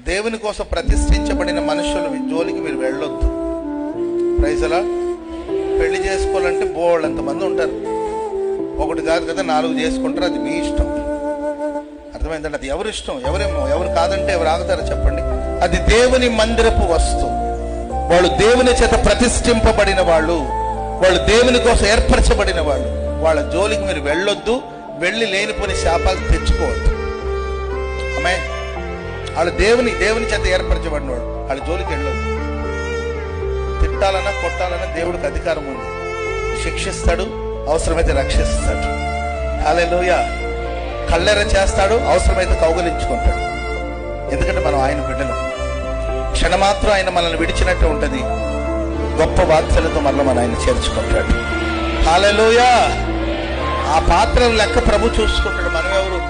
దేవుని కోసం ప్రతిష్ఠించబడిన మనుషులు జోలికి మీరు వెళ్ళొద్దు. ప్రైజలా పెళ్ళి చేసుకోవాలంటే బోళ్ళంతమంది ఉంటారు. ఒకటి కాదు కదా నాలుగు చేసుకుంటారు అది మీ ఇష్టం. అర్థమైందండి? అది ఎవరి ఇష్టం? ఎవరేమో? ఎవరు కాదంటే ఎవరు ఆగుతారో చెప్పండి. అది దేవుని మందిరపు వస్తువు. వాళ్ళు దేవుని చేత ప్రతిష్ఠింపబడిన వాళ్ళు వాళ్ళు దేవుని కోసం ఏర్పరచబడిన వాళ్ళు. వాళ్ళ జోలికి మీరు వెళ్ళొద్దు వెళ్ళి లేనిపోని శాపాలు తెచ్చుకోవద్దు. ఆమె వాళ్ళు దేవుని దేవుని చేత ఏర్పరచబడినవాడు వాళ్ళ జోలికి వెళ్ళొద్దు తిట్టాలన్నా కొట్టాలన్నా దేవుడికి అధికారం ఉంది. శిక్షిస్తాడు అవసరమైతే రక్షిస్తాడు. హాలేలోయ కళ్ళెర చేస్తాడు అవసరమైతే కౌగలించుకుంటాడు. ఎందుకంటే మనం ఆయన బిడ్డలు. క్షణమాత్రం ఆయన మనల్ని విడిచినట్టు ఉంటుంది. గొప్ప వాత్సలతో మళ్ళీ మన ఆయన చేర్చుకుంటాడు. హాలేలోయ ఆ పాత్రను లెక్క ప్రభు చూసుకుంటాడు. మనం ఎవరు